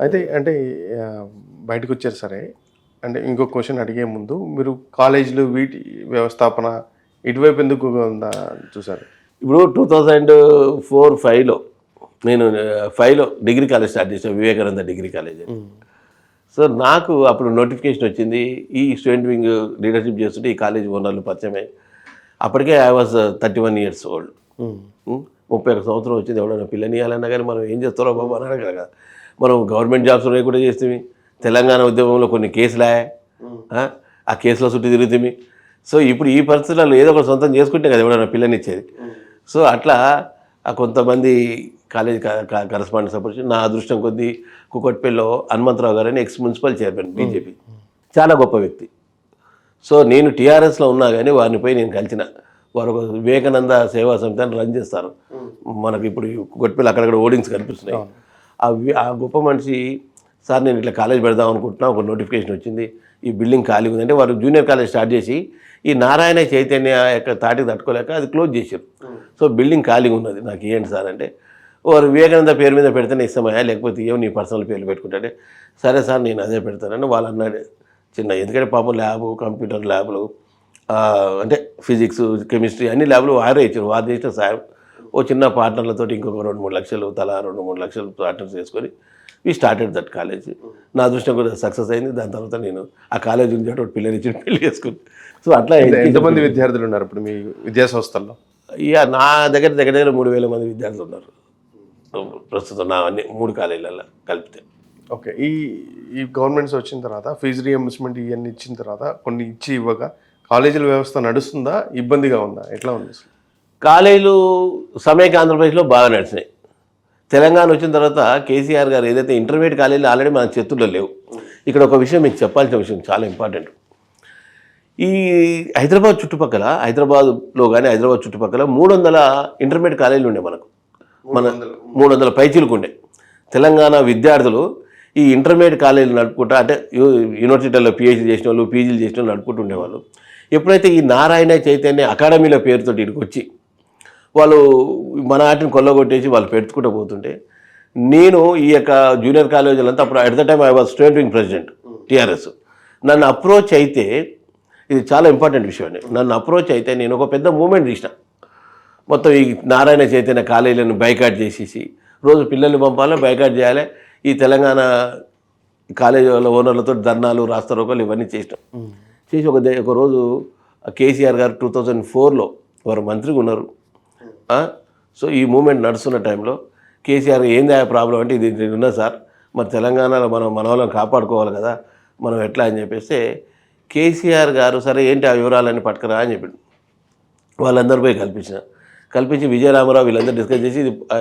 అయితే అంటే బయటకు వచ్చారు సరే. అంటే ఇంకో క్వశ్చన్ అడిగే ముందు మీరు కాలేజీలు వీటి వ్యవస్థాపన ఇటువైపు ఎందుకు ఉందా చూసారు? ఇప్పుడు టూ థౌజండ్ ఫోర్ ఫైవ్లో నేను ఫైవ్లో డిగ్రీ కాలేజ్ స్టార్ట్ చేసాను వివేకానంద డిగ్రీ కాలేజ్ సో నాకు అప్పుడు నోటిఫికేషన్ వచ్చింది ఈ స్టూడెంట్ వింగ్ లీడర్షిప్ చేస్తుంటే ఈ కాలేజ్ ఓనర్లు పరిచయమై అప్పటికే I was thirty one years old. ముప్పై ఒక సంవత్సరం వచ్చింది ఎవడైనా పిల్లనియాలన్నా కానీ మనం ఏం చేస్తారో బాబు అని కదా. మనం గవర్నమెంట్ జాబ్స్ ఉన్నాయి కూడా చేస్తే తెలంగాణ ఉద్యమంలో కొన్ని కేసులే ఆ? ఆ కేసులో చుట్టూ తిరుగుతుంది సో ఇప్పుడు ఈ పరిస్థితుల్లో ఏదో ఒక సొంతం చేసుకుంటే కదా ఎవడైనా పిల్లనిచ్చేది. సో అట్లా ఆ కొంతమంది కాలేజ్ కరస్పాండెన్స్ అప్పుడు నా అదృష్టం కొద్దీ కుకట్పల్లిలో హనుమంతరావు గారు అని ఎక్స్ మున్సిపల్ చైర్మన్ బీజేపీ. చాలా గొప్ప వ్యక్తి. సో నేను టీఆర్ఎస్లో ఉన్నా కానీ వారిని పోయి నేను కలిసిన వారు ఒక వివేకానంద సేవా సమితి రన్ చేస్తారు. మనకి ఇప్పుడు గొట్టిపల్లి అక్కడక్కడ ఓడింగ్స్ కనిపిస్తున్నాయి. ఆ ఆ గొప్ప మనిషి సార్ నేను ఇట్లా కాలేజ్ పెడదాం అనుకుంటున్నా ఒక నోటిఫికేషన్ వచ్చింది ఈ బిల్డింగ్ ఖాళీ ఉందంటే వారు జూనియర్ కాలేజ్ స్టార్ట్ చేసి ఈ నారాయణ చైతన్య యొక్క తాటికి తట్టుకోలేక అది క్లోజ్ చేశారు. సో బిల్డింగ్ ఖాళీ ఉన్నది. నాకు ఏంటి సార్ అంటే వారు వివేకానంద పేరు మీద పెడితేనే ఇస్తామయ్యా లేకపోతే ఏమో నీ పర్సనల్ పేర్లు పెట్టుకుంటాడే. సరే సార్ నేను అదే పెడతానని వాళ్ళు అన్నాడు. చిన్న ఎందుకంటే పాపం ల్యాబ్ కంప్యూటర్ ల్యాబ్లు అంటే ఫిజిక్స్ కెమిస్ట్రీ అన్ని ల్యాబ్లు వారే ఇచ్చారు. వారు చేసిన సాయం ఓ చిన్న పార్ట్నర్లతో ఇంకొక రెండు మూడు లక్షలు తలా రెండు మూడు లక్షలు పార్ట్నర్స్ చేసుకొని వీ స్టార్టెడ్ దట్ కాలేజ్ నా అదృష్టం కూడా సక్సెస్ అయింది. దాని తర్వాత నేను ఆ కాలేజ్ నుంచి అటు పిల్లనిచ్చి పెళ్ళి చేసుకుని సో అట్లా ఎంతమంది విద్యార్థులు ఉన్నారు ఇప్పుడు మీ విద్యా సంస్థల్లో ఇక నా దగ్గర దగ్గర దగ్గర మూడు వేల మంది విద్యార్థులు ఉన్నారు. ప్రస్తుతం నా అన్ని మూడు కాలేజీలలో కలిపితే. ఓకే. ఈ ఈ గవర్నమెంట్స్ వచ్చిన తర్వాత ఫీజు రియంబర్స్మెంట్ ఇవన్నీ ఇచ్చిన తర్వాత కొన్ని ఇచ్చి ఇవ్వగా కాలేజీల వ్యవస్థ నడుస్తుందా? ఇబ్బందిగా ఉందా? ఎట్లా ఉంది? కాలేజీలు సమైక్య ఆంధ్రప్రదేశ్లో బాగా నడిచినాయి. తెలంగాణ వచ్చిన తర్వాత కేసీఆర్ గారు ఏదైతే ఇంటర్మీడియట్ కాలేజీలు ఆల్రెడీ మన చేతుల్లో లేవు. ఇక్కడ ఒక విషయం మీకు చెప్పాల్సిన విషయం చాలా ఇంపార్టెంట్ ఈ హైదరాబాద్ చుట్టుపక్కల హైదరాబాద్లో కానీ హైదరాబాద్ చుట్టుపక్కల మూడు వందల ఇంటర్మీడియట్ కాలేజీలు ఉండే మనకు. మన మూడు వందల పైచీలకు ఉండే. తెలంగాణ విద్యార్థులు ఈ ఇంటర్మీడియట్ కాలేజీలు నడుపుకుంటా అంటే యు- యూనివర్సిటీలో పిహెచ్డీ చేసిన వాళ్ళు పీజీలు చేసిన వాళ్ళు నడుపుకుంటూ ఉండేవాళ్ళు. ఎప్పుడైతే ఈ నారాయణ చైతన్య అకాడమీల పేరుతో ఇక్కడికి వచ్చి వాళ్ళు మన ఆటిని కొల్లగొట్టేసి వాళ్ళు పెట్టుకుంటూ పోతుంటే నేను ఈ యొక్క జూనియర్ కాలేజీలంతా అప్పుడు at the time I was student wing president TRS నన్ను అప్రోచ్ అయితే ఇది చాలా ఇంపార్టెంట్ విషయం అండి. నన్ను అప్రోచ్ అయితే నేను ఒక పెద్ద మూమెంట్ తీసిన. మొత్తం ఈ నారాయణ చైతన్య కాలేజీలను బైకాట్ చేసేసి రోజు పిల్లల్ని పంపాలి బైకాట్ చేయాలి. ఈ తెలంగాణ కాలేజీ వాళ్ళ ఓనర్లతో ధర్నాలు రాస్తారోకలు ఇవన్నీ చేసినాం. చేసి ఒక ఒక రోజు కేసీఆర్ గారు టూ థౌజండ్ ఫోర్లో వారు మంత్రిగా ఉన్నారు? సో ఈ మూమెంట్ నడుస్తున్న టైంలో కేసీఆర్ ఏంది ఆ ప్రాబ్లం అంటే ఇది ఉన్నా సార్. మరి తెలంగాణలో మనం మన వాళ్ళని కాపాడుకోవాలి కదా మనం ఎట్లా అని చెప్పేస్తే కేసీఆర్ గారు సరే ఏంటి ఆ వివరాలన్నీ పట్టుకురా అని చెప్పిండు. వాళ్ళందరూ పోయి కల్పించిన. కల్పించి విజయరామరావు వీళ్ళందరూ డిస్కస్ చేసి ఇది ఆ,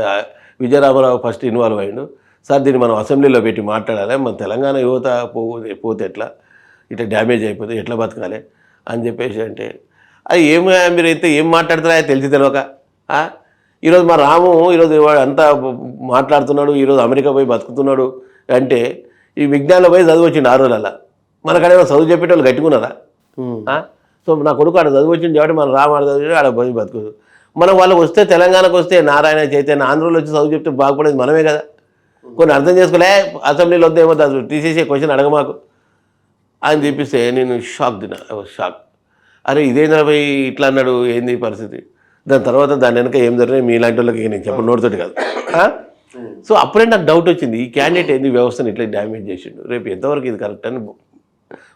విజయరామరావు ఫస్ట్ ఇన్వాల్వ్ అయ్యిండు. సార్ దీన్ని మనం అసెంబ్లీలో పెట్టి మాట్లాడాలి. మన తెలంగాణ యువత పో పోతే ఎట్లా? ఇట్లా డ్యామేజ్ అయిపోతే ఎట్లా బతకాలి అని చెప్పేసి అంటే అది ఏమి మీరు అయితే ఏం మాట్లాడతారా తెలిసి తెలియక ఈరోజు మా రాము ఈరోజు వాడు అంతా మాట్లాడుతున్నాడు ఈరోజు అమెరికా పోయి బతుకుతున్నాడు అంటే ఈ విజ్ఞానంలో పోయి చదువు వచ్చిండు ఆ రోజులలో మనకడేమో చదువు చెప్పేటోళ్ళు గట్టుకున్నారా ఆ? సో నా కొడుకు ఆడ చదువు వచ్చింది కాబట్టి మన రామ ఆడ చదివి ఆడ పోయి బతుకుదు మనం వాళ్ళకి వస్తే తెలంగాణకు వస్తే నారాయణ చైతన్య ఆంధ్రలో వచ్చి చదువు చెప్తే బాగుపడేది మనమే కదా. కొన్ని అర్థం చేసుకోలే అసెంబ్లీలో వద్దేమో దాన్ని తీసేసే క్వశ్చన్ అడగమాకు అని చెప్పిస్తే నేను షాక్ తిన్నా షాక్. అరే ఇదేంద్ర పోయి ఇట్లా అన్నాడు ఏంది పరిస్థితి? దాని తర్వాత దాని వెనక ఏం జరిగినాయి? మీలాంటి వాళ్ళకి నేను చెప్పను నోటితోటి కాదు? సో అప్పుడే నాకు డౌట్ వచ్చింది ఈ క్యాండిడేట్ ఏంది వ్యవస్థను ఇట్లా డ్యామేజ్ చేసిండు. రేపు ఎంతవరకు ఇది కరెక్ట్ అని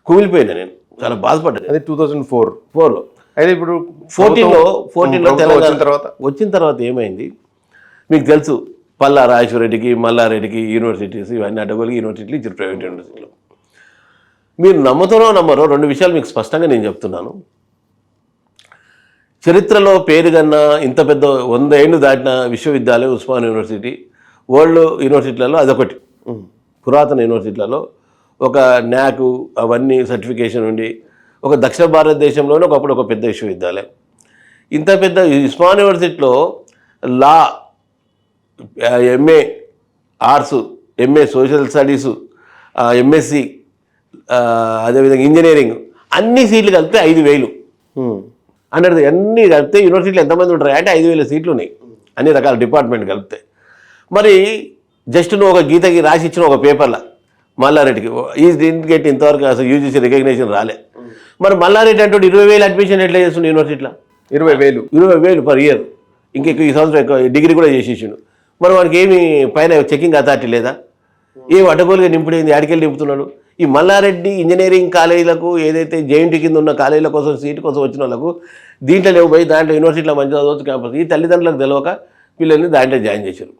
కుమిలిపోయినా నేను. చాలా బాధపడ్డాను. అది టూ థౌజండ్ ఫోర్ ఫోర్లో అయితే ఇప్పుడు ఫోర్టీన్లో ఫోర్టీన్లో తెలంగాణ తర్వాత? వచ్చిన తర్వాత ఏమైంది? మీకు తెలుసు పల్లా రాజేశ్వరరెడ్డికి మల్లారెడ్డికి యూనివర్సిటీస్ ఇవన్నీ అడ్డగోలికి యూనివర్సిటీలు ఇచ్చారు ప్రైవేట్ యూనివర్సిటీలో మీరు నమ్ముతారో నమ్మరో రెండు విషయాలు మీకు స్పష్టంగా నేను చెప్తున్నాను. చరిత్రలో పేరుగన్న ఇంత పెద్ద వంద ఏళ్ళు దాటిన విశ్వవిద్యాలయం ఉస్మాన్ యూనివర్సిటీ వరల్డ్ యూనివర్సిటీలలో అదొకటి. పురాతన యూనివర్సిటీలలో ఒక న్యాక్ అవన్నీ సర్టిఫికేషన్ ఉండి ఒక దక్షిణ భారతదేశంలోనే ఒకప్పుడు ఒక పెద్ద విశ్వవిద్యాలయం. ఇంత పెద్ద ఉస్మాన్ యూనివర్సిటీలో law MA arts MA social studies MSc అదేవిధంగా ఇంజనీరింగ్ అన్ని సీట్లు కలిపితే ఐదు వేలు. అంటే అన్ని కలిపితే యూనివర్సిటీలో ఎంతమంది ఉంటారు? అంటే ఐదు వేల సీట్లు ఉన్నాయి. అన్ని రకాల డిపార్ట్మెంట్ కలిపితే. మరి జస్ట్ నువ్వు ఒక గీతకి రాసి ఇచ్చిన ఒక పేపర్లో మల్లారెడ్డికి ఈ ఇంటికి ఇంతవరకు అసలు యూజీసీ రికగ్నేషన్ రాలే. మరి మల్లారెడ్డి అంటే ఇరవై వేలు అడ్మిషన్ ఎట్లా చేస్తుండే యూనివర్సిటీలో ఇరవై వేలు. ఇరవై వేలు పర్ ఇయర్ ఇంకెక్కువ ఈ సంవత్సరం ఎక్కువ డిగ్రీ కూడా చేసేసిండు. మరి వానికి ఏమి పైన చెకింగ్ అథారిటీ లేదా? ఏం అడ్డగోలుగా నింపుడైంది? ఆడికెళ్ళి నింపుతున్నాడు? ఈ మల్లారెడ్డి ఇంజనీరింగ్ కాలేజీలకు ఏదైతే జేఎన్టీ కింద ఉన్న కాలేజీల కోసం సీటు కోసం వచ్చిన వాళ్ళకు దీంట్లో లేవు పోయి దాంట్లో యూనివర్సిటీలో మంచి చదవచ్చు క్యాంపస్. ఈ తల్లిదండ్రులకు తెలియక పిల్లల్ని దాంట్లో జాయిన్ చేశారు.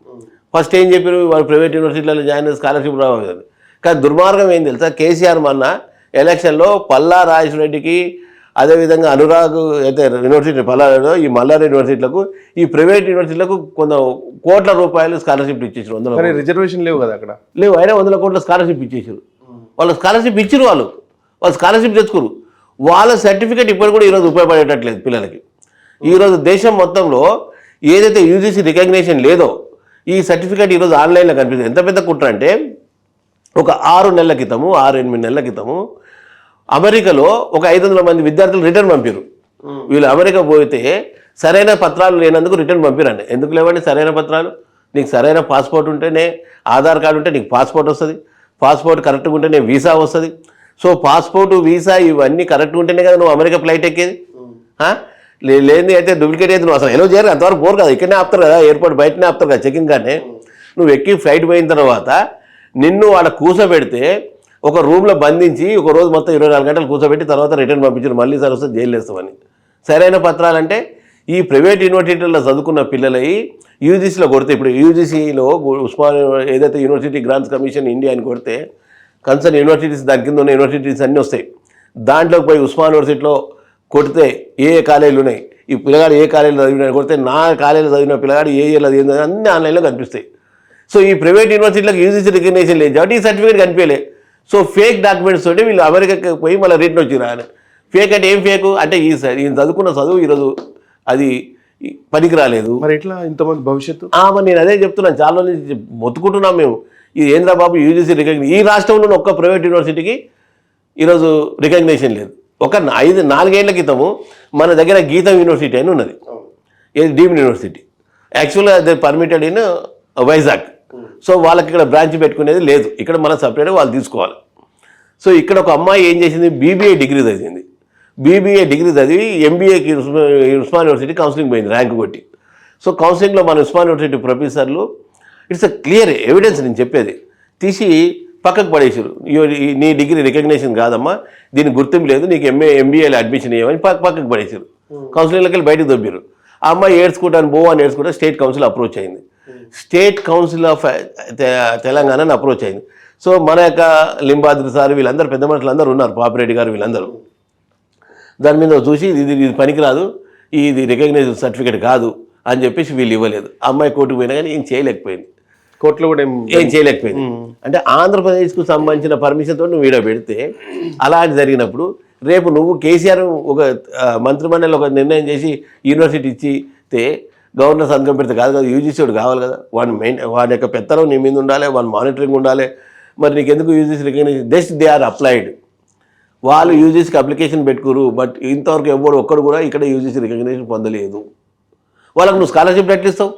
ఫస్ట్ ఏం చెప్పారు? వాళ్ళు ప్రైవేట్ యూనివర్సిటీలలో జాయిన్ చేసి స్కాలర్షిప్ రావాలి కానీ దుర్మార్గం ఏం తెలుసా? కేసీఆర్ మొన్న ఎలక్షన్లో పల్లా రెడ్డికి అదేవిధంగా అనురాగ్ అయితే యూనివర్సిటీ పల్లారెడ్డి ఈ మల్లారెడ్డి యూనివర్సిటీలకు ఈ ప్రైవేట్ యూనివర్సిటీలకు కొంత కోట్ల రూపాయలు స్కాలర్షిప్ ఇచ్చేసారు వందల రిజర్వేషన్ లేవు కదా అక్కడ? లేవు అయినా వందల కోట్ల స్కాలర్షిప్ ఇచ్చేసారు వాళ్ళు స్కాలర్షిప్ ఇచ్చిరు వాళ్ళు. వాళ్ళు స్కాలర్షిప్ తెచ్చుకోరు వాళ్ళ సర్టిఫికేట్ ఇప్పుడు కూడా ఈరోజు ఉపయోగపడేటట్లేదు పిల్లలకి. ఈరోజు దేశం మొత్తంలో ఏదైతే యూజీసీ రికగ్నేషన్ లేదో ఈ సర్టిఫికేట్ ఈరోజు ఆన్లైన్లో కనిపిస్తుంది. ఎంత పెద్ద కుట్ర అంటే ఒక ఆరు నెలల క్రితము ఆరు ఎనిమిది నెలల క్రితము అమెరికాలో ఒక ఐదు వందల మంది విద్యార్థులు రిటర్న్ పంపారు వీళ్ళు అమెరికా పోతే సరైన పత్రాలు లేనందుకు రిటర్న్ పంపిరండి. ఎందుకు లేవండి సరైన పత్రాలు? నీకు సరైన పాస్పోర్ట్ ఉంటేనే ఆధార్ కార్డు ఉంటే నీకు పాస్పోర్ట్ వస్తుంది. పాస్పోర్ట్ కరెక్ట్గా ఉంటేనే వీసా వస్తుంది. సో పాస్పోర్ట్ వీసా ఇవన్నీ కరెక్ట్గా ఉంటేనే కదా నువ్వు అమెరికా ఫ్లైట్ ఎక్కేది? ఆ? లే- లేనిది అయితే డూప్లికేట్ అయితే నువ్వు అసలు ఎలా చేయరు అంతవరకు పోరు కదా. ఇక్కడనే ఆపుతారు కదా ఎయిర్పోర్ట్ బయటనే ఆపుతారు కదా చెకింగ్ కానీ నువ్వు ఎక్కి ఫ్లైట్ పోయిన తర్వాత నిన్ను ఆడ కూర్చోబెడితే ఒక రూమ్లో బంధించి ఒక రోజు మొత్తం ఇరవై నాలుగు గంటలు కూర్చోబెట్టి తర్వాత రిటర్న్ పంపించారు. మళ్ళీ సార్ వస్తే జైలు వేస్తామని. సరైన పత్రాలంటే ఈ ప్రైవేట్ యూనివర్సిటీల్లో చదువుకున్న పిల్లలై యూజీసీలో కొడితే ఇప్పుడు యూజీసీలో ఉస్మాన్ ఏదైతే యూనివర్సిటీ గ్రాంట్స్ కమిషన్ ఇండియా అని కొడితే కన్సర్న్ యూనివర్సిటీస్ దాని కింద ఉన్న యూనివర్సిటీస్ అన్నీ వస్తాయి. దాంట్లోకి పోయి ఉస్మాన్ యూనివర్సిటీలో కొడితే ఏ ఏ కాలేజీలు ఉన్నాయి? ఈ పిల్లగాడు ఏ కాలేజీలో చదివినా కొడితే నా కాలేజీలో చదివిన పిల్లగాడు ఏ ఇయర్లో చదివిన అన్నీ ఆన్లైన్లో కనిపిస్తాయి. సో ఈ ప్రైవేట్ యూనివర్సిటీలకు యూజీసీ రికగ్నేషన్ లేదు. కాబట్టి ఈ సర్టిఫికేట్ కనిపించలేదు సో ఫేక్ డాక్యుమెంట్స్ తోటి వీళ్ళు అమెరికాకి పోయి మళ్ళీ రిటర్న్ వచ్చి రాని ఫేక్ అంటే ఏం ఫేక్? అంటే ఈ స- ఈయన చదువుకున్న చదువు ఈరోజు అది పనికి రాలేదు మరి ఎట్లా? ఇంతమంది భవిష్యత్తు? మరి నేను అదే చెప్తున్నాను. చాలా నుంచి మొత్తుకుంటున్నాం మేము. ఇది ఏంద్రా బాబు యూజీసీ రికగ్నేషన్ ఈ రాష్ట్రంలో ఒక్క ప్రైవేట్ యూనివర్సిటీకి ఈరోజు రికగ్నేషన్ లేదు. ఒక ఐదు నాలుగేళ్ళ క్రితము మన దగ్గర గీతం యూనివర్సిటీ అని ఉన్నది. ఇది డీమ్డ్ యూనివర్సిటీ. యాక్చువల్గా అది పర్మిటెడ్ ఇన్ వైజాగ్. సో వాళ్ళకి ఇక్కడ బ్రాంచ్ పెట్టుకునేది లేదు. ఇక్కడ మనం సపరేట్గా వాళ్ళు తీసుకోవాలి. సో ఇక్కడ ఒక అమ్మాయి ఏం చేసింది? బీబీఏ డిగ్రీ చదివింది. బీబీఏ డిగ్రీ చదివి ఎంబీఏకి ఉస్మాన్ యూనివర్సిటీ కౌన్సిలింగ్ పోయింది ర్యాంక్ కొట్టి. సో కౌన్సిలింగ్లో మన ఉస్మాన్ యూనివర్సిటీ ప్రొఫెసర్లు ఇట్స్ అ క్లియర్ ఎవిడెన్స్ నేను చెప్పేది. తీసి పక్కకు పడేసారు నీ డిగ్రీ రికగ్నేషన్ కాదమ్మా దీనికి గుర్తింపు లేదు నీకు ఎంఏ ఎంబీఏలో అడ్మిషన్ ఇవ్వమని పక్క పక్కకు పడేసారు కౌన్సిలింగ్లోకి వెళ్ళి బయటకు దొబ్బిరు ఆ అమ్మాయి ఏడ్చుకుంటాను బో అని ఏడ్చుకుంటే స్టేట్ కౌన్సిల్ అప్రోచ్ అయింది. స్టేట్ కౌన్సిల్ ఆఫ్ తెలంగాణని అప్రోచ్ అయింది. సో మన యొక్క లింబాద్రి సార్ వీళ్ళందరూ పెద్ద మనుషులు అందరూ ఉన్నారు పాపిరెడ్డి గారు వీళ్ళందరూ. దాని మీద చూసి ఇది ఇది పనికిరాదు ఇది రికగ్నైజ్ సర్టిఫికేట్ కాదు అని చెప్పేసి వీళ్ళు ఇవ్వలేదు. అమ్మాయి కోర్టుకు పోయినా కానీ ఏం చేయలేకపోయింది. కోర్టులో కూడా ఏం చేయలేకపోయింది. అంటే ఆంధ్రప్రదేశ్కు సంబంధించిన పర్మిషన్తో నువ్వు వీడియో పెడితే అలాంటి జరిగినప్పుడు రేపు నువ్వు కేసీఆర్ ఒక మంత్రిమండలి ఒక నిర్ణయం చేసి యూనివర్సిటీ ఇచ్చితే గవర్నర్ సంతకం పెడితే కాదు కదా యూజీసీ వాడు కావాలి కదా. వాడి మెయిన్ వాడి యొక్క పెత్తనం నీ మీద ఉండాలి వాడి మానిటరింగ్ ఉండాలి. మరి నీకు ఎందుకు UGC recognise just they are applied. వాళ్ళు యూజీసీకి అప్లికేషన్ పెట్టుకురు బట్ ఇంతవరకు ఎవరు ఒక్కడు కూడా ఇక్కడ యూజీసీ రికగ్నేషన్ పొందలేదు. వాళ్ళకు నువ్వు స్కాలర్షిప్ ఎట్లిస్తావు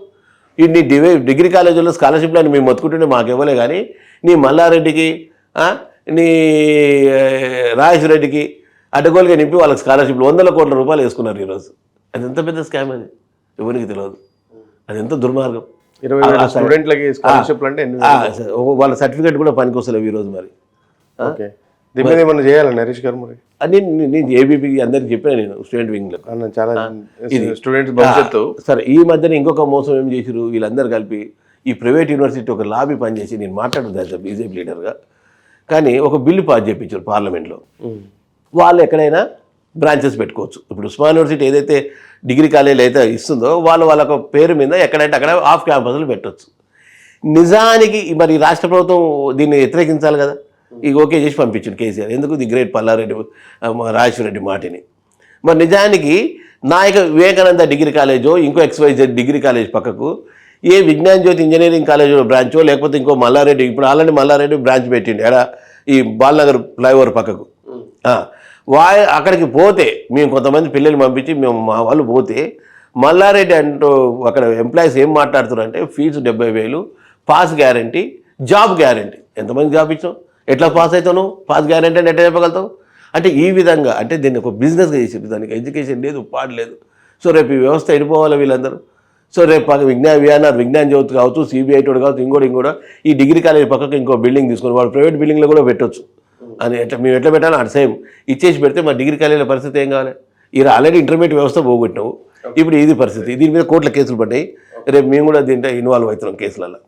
ఈ నీ డివే డిగ్రీ కాలేజీలో స్కాలర్షిప్లు అని మేము మొత్తుకుంటుంటే మాకు ఇవ్వలే కానీ నీ మల్లారెడ్డికి నీ ఏ, రెడ్డికి అడ్డగోలుగా నింపి వాళ్ళకి స్కాలర్షిప్లు వందల కోట్ల రూపాయలు వేసుకున్నారు ఈరోజు. అది ఎంత పెద్ద స్కామ్ అది? ఎవరికి తెలియదు అది ఎంత దుర్మార్గం. ఇరవై స్టూడెంట్లకి స్కాలర్షిప్ అంటే వాళ్ళ సర్టిఫికేట్ కూడా పనికొస్తలేవు ఈరోజు మరి. ఓకే. దీని మీద ఏమన్నా గారు మరి? అని నేను- నేను ఏబీపీకి అందరికి చెప్పాను నేను స్టూడెంట్ వింగ్లో చాలా స్టూడెంట్స్ భవిష్యత్తు. సరే ఈ మధ్యన ఇంకొక మోసం ఏం చేసిరు వీళ్ళందరూ కలిపి ఈ ప్రైవేట్ యూనివర్సిటీ ఒక లాబీ పనిచేసి నేను మాట్లాడుతాను బీజేపీ లీడర్గా. కానీ ఒక బిల్లు పాస్ చేయించారు పార్లమెంట్లో. వాళ్ళు ఎక్కడైనా బ్రాంచెస్ పెట్టుకోవచ్చు. ఇప్పుడు ఉస్మాన్ యూనివర్సిటీ ఏదైతే డిగ్రీ కాలేజీలు అయితే ఇస్తుందో వాళ్ళు వాళ్ళ పేరు మీద ఎక్కడైతే అక్కడ ఆఫ్ క్యాంపస్లు పెట్టవచ్చు నిజానికి మరి రాష్ట్ర ప్రభుత్వం దీన్ని వ్యతిరేకించాలి కదా? ఇక ఓకే చేసి పంపించింది కేసీఆర్. ఎందుకు? ది గ్రేట్ పల్లారెడ్డి ఆ, మాటిని. మరి నిజానికి నాయక వివేకానంద డిగ్రీ కాలేజో ఇంకో ఎక్స్వైజెడ్ డిగ్రీ కాలేజ్ పక్కకు ఏ విజ్ఞాన్ జ్యోతి ఇంజనీరింగ్ కాలేజ్ బ్రాంచో లేకపోతే ఇంకో మల్లారెడ్డి ఇప్పుడు ఆల్రెడీ మల్లారెడ్డి బ్రాంచ్ పెట్టిండు. ఎడ? ఈ బాలనగర్ ఫ్లైఓవర్ పక్కకు. వా అక్కడికి పోతే మేము కొంతమంది పిల్లలు పంపించి మేము మా వాళ్ళు పోతే మల్లారెడ్డి అంటూ అక్కడ ఎంప్లాయీస్ ఏం మాట్లాడుతున్నారు అంటే ఫీజు డెబ్బై వేలు పాస్ గ్యారంటీ జాబ్ గ్యారంటీ ఎంతమంది జాబ్ ఇచ్చావు ఎట్లా పాస్ అవుతావు పాస్ గ్యారంటీ అంటే ఎట్లా చెప్పగలుగుతావు? అంటే ఈ విధంగా అంటే దీన్ని ఒక బిజినెస్గా చేసేది దానికి ఎడ్యుకేషన్ లేదు పాడు లేదు. సో రేపు ఈ వ్యవస్థ వెళ్ళిపోవాలి వీళ్ళందరూ. సో రేపు విజ్ఞాన విఆర్ఆర్ విజ్ఞాన్ జ్యోతి కావచ్చు సిబిఐ కావచ్చు ఇంకోటి ఇంకోటి ఈ డిగ్రీ కాలేజ్ పక్కకు ఇంకో బిల్డింగ్ తీసుకొని వాడు ప్రైవేట్ బిల్డింగ్లో కూడా పెట్టొచ్చు. అని ఎట్లా మేము ఎట్లా పెట్టాలో అటు సేమ్ ఇచ్చేసి పెడితే మా డిగ్రీ కాలేజీల పరిస్థితి ఏం కావాలి ఇది ఆల్రెడీ ఇంటర్మీడియట్ వ్యవస్థ పోగొట్టినావు. ఇప్పుడు ఇది పరిస్థితి. దీని మీద కోట్ల కేసులు పడ్డాయి. రేపు మేము కూడా దీంట్లో ఇన్వాల్వ్ అవుతున్నాం కేసులలో.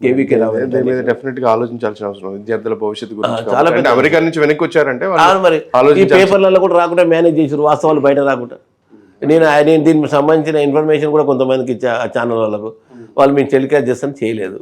కేవీకే రావాలి దీని మీద డెఫినెట్గా ఆలోచించాల్సిన అవసరం. విద్యార్థుల భవిష్యత్తు గురించి చాలా. అంటే అమెరికా నుంచి వెనక్కి వచ్చారంటే మరి. ఈ పేపర్లలో కూడా రాకుండా మేనేజ్ చేసారు వాస్తవాలు బయట రాకుండా. నేను నేను దీనికి సంబంధించిన ఇన్ఫర్మేషన్ కూడా కొంతమందికి ఇచ్చా ఆ ఛానల్ వాళ్ళకు వాళ్ళు మేము టెలికాస్ట్ చేస్తాను చేయలేదు.